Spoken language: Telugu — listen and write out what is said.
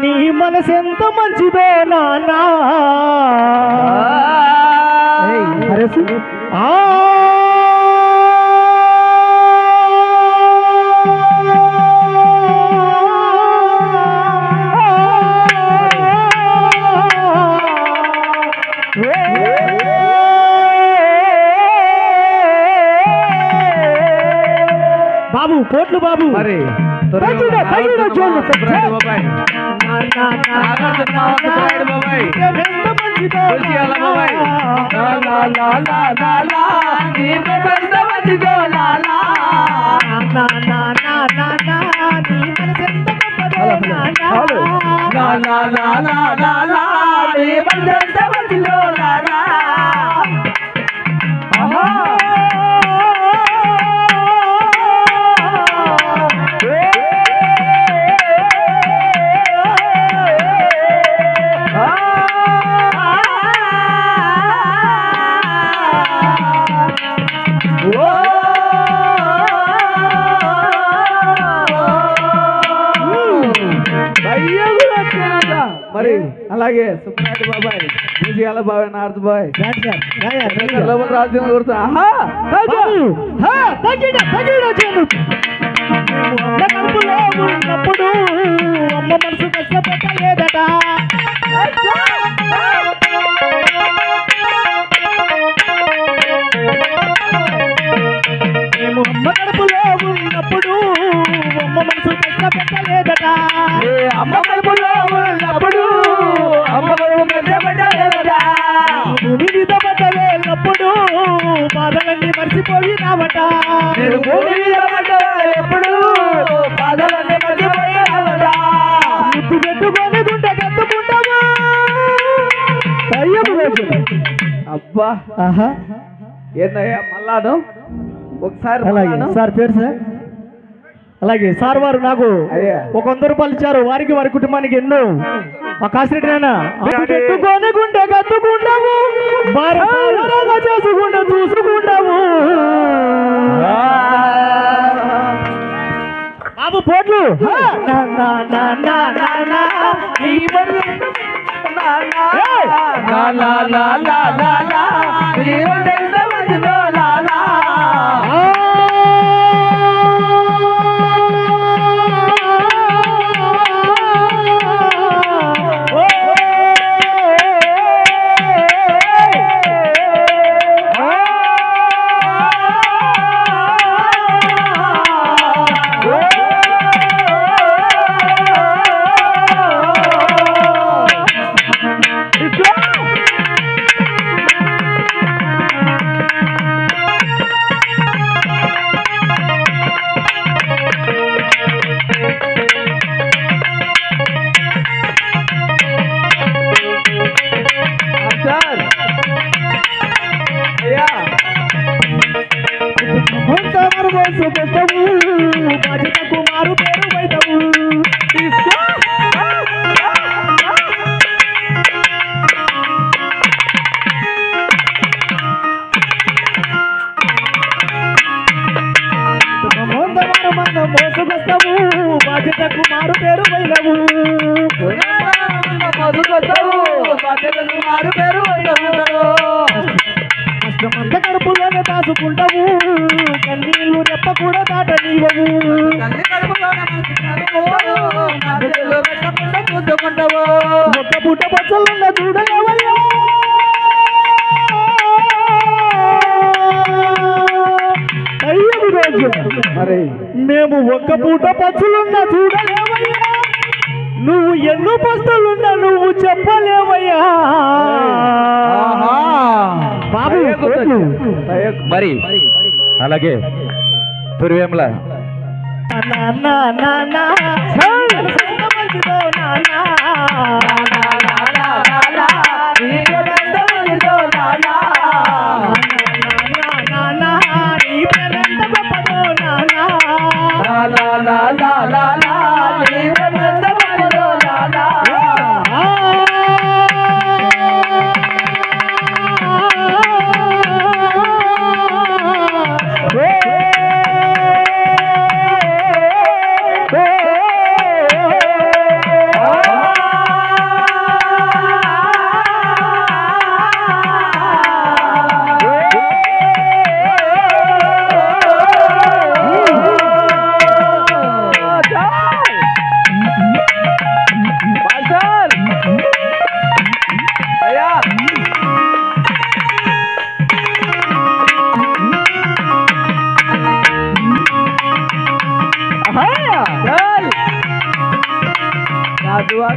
నీ మనసు ఎంత మంచిదో నానా. ఆ! బాబు కోట్లు బాబు. మరి? తగిన, తగిన జోలు. సుబ్బరాయుడు బాబాయ్ నా, నా, నా, నాగార్జున నా, నా, సుబ్బరాయుడు బాబాయ్ ఎంత మంచిదో తులసియాల బాబాయ్ లా లా లా లా లా లా నీ పెద్ద మంచిదో లా లా అలాగే సుబ్రాయుడు బాబాయ్ మూసియాల బాబాయ్ నార్త్ బాయ్. లోపల రాజ్యం కొడుతా ఆహా బాబు, హా, తగిన, తగిన చేను. నువ్వు అమ్మ కడుపులో ఉన్నప్పుడు అమ్మ మనసు కష్టపెట్టలేదట మేము అమ్మ కడుపులో ఉన్నప్పుడు అమ్మ మనసు కష్టపెట్టలేదట అమ్మ కడుపులో మర్చిపోయినావట నేను భూమి మీద ఎప్పుడు బాధలన్నీ మర్చిపోయావట ముద్దు పెట్టుకొని గుండె కట్టుకుంటావా? అబ్బా ఆహా. ఏందయ్యా మళ్ళాను ఒకసారి సార్ పేరు సార్? అలాగే సార్ వారు నాకు. ఒక వంద రూపాయలు ఇచ్చారు వారికి వారి కుటుంబానికి ఎన్నో ఆ కాసిరెడ్డి నాయన పెట్టుకొని గుండె చేసుకుంటూ చూసుకుంటాము బాబు పోట్లు! నా, మన మోసుకొస్తావు బాధ్యతకు మారు పేరు వైదవు మధుకొస్తావు బాధ్యతలు మారు పేరు వైదవుతాడు కష్టమంత కడుపులోనే దాచుకుంటావు కన్నీళ్ళు రెప్ప కూడా దాట నీవవు తల్లి కడుపులోనే మనసు మేము ఒక్క పూట పచ్చులున్నా చూడలేవయ్యా నువ్వు ఎన్నో పస్తులున్నా నువ్వు చెప్పలేవయ్యా బాబు. మరి అలాగే తురివేముల నాన్న నాన్న ఎంత మంచిదో ચાલ અયા ચાલ સાધુ આ